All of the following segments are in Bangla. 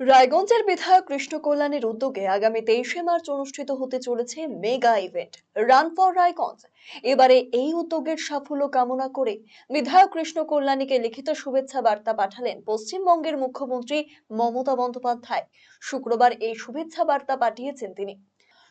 রায়গঞ্জের বিধায়ক কৃষ্ণ কল্যাণের উদ্যোগে আগামী তেইশে মার্চ অনুষ্ঠিত হতে চলেছে mega event, run for Raiganj. এবারে এই উদ্যোগের সাফল্য কামনা করে বিধায়ক কৃষ্ণ কল্যাণীকে লিখিত শুভেচ্ছা বার্তা পাঠালেন পশ্চিমবঙ্গের মুখ্যমন্ত্রী মমতা বন্দ্যোপাধ্যায়। শুক্রবার এই শুভেচ্ছা বার্তা পাঠিয়েছেন তিনি।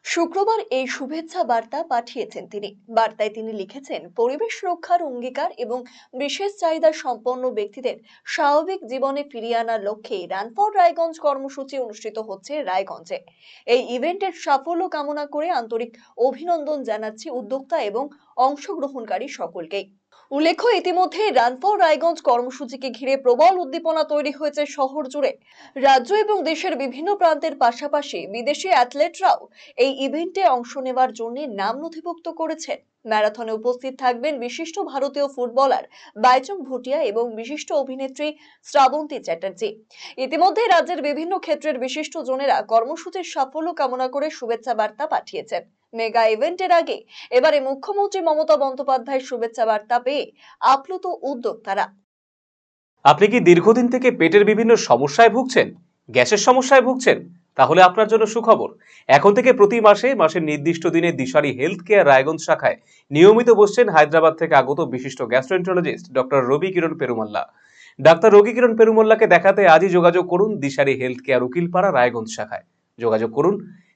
শুক্রবার এই শুভেচ্ছা বার্তা পাঠিয়েছেন তিনি। বার্তায় তিনি লিখেছেন, পরিবেশ রক্ষার অঙ্গীকার এবং বিশেষ চাহিদা সম্পন্ন ব্যক্তিদের স্বাভাবিক জীবনে ফিরিয়ে আনার লক্ষ্যে রান ফর রায়গঞ্জ কর্মসূচি অনুষ্ঠিত হচ্ছে রায়গঞ্জে। এই ইভেন্টের সাফল্য কামনা করে আন্তরিক অভিনন্দন জানাচ্ছি উদ্যোক্তা এবং অংশগ্রহণকারী সকলকেই। উল্লেখ্য ইতিমধ্যে রান ফর রায়গঞ্জ কর্মসূচিকে ঘিরে প্রবল উদ্দীপনা তৈরি হয়েছে শহর জুড়ে। রাজ্য এবং দেশের বিভিন্ন প্রান্তের পাশাপাশি বিদেশি অ্যাথলেটরাও এই ইভেন্টে অংশ নেওয়ার জন্য নাম নথিভুক্ত করেছেন। ম্যারাথনে উপস্থিত থাকবেন বিশিষ্ট ভারতীয় ফুটবলার বাইচুং ভুটিয়া এবং বিশিষ্ট অভিনেত্রী শ্রাবন্তী চ্যাটার্জি। ইতিমধ্যে রাজ্যের বিভিন্ন ক্ষেত্রের বিশিষ্ট জনেরা কর্মসূচির সাফল্য কামনা করে শুভেচ্ছা বার্তা পাঠিয়েছেন। মেগা ইভেন্টের আগে এবারে মুখ্যমন্ত্রী মমতা বন্দ্যোপাধ্যায়ের শুভেচ্ছা বার্তা পেয়ে আপ্লুত উদ্যোক্তারা। আপনি কি দীর্ঘদিন থেকে পেটের বিভিন্ন সমস্যায় ভুগছেন? গ্যাসের সমস্যায় ভুগছেন? তাহলে আপনার জন্য সুখবর। এখন থেকে প্রতি মাসে, মাসের নির্দিষ্ট দিনে দিশারি হেলথ কেয়ার রায়গঞ্জ শাখায় নিয়মিত বসছেন হায়দ্রাবাদ থেকে আগত বিশিষ্ট gastroenterologist doctor Ravi Kiran Perumalla. Doctor Ravi Kiran পেরুমল্লাকে দেখাতে আজই যোগাযোগ করুন দিশারি হেলথ কেয়ার উকিলপাড়া রায়গঞ্জ শাখায়। যোগাযোগ করুন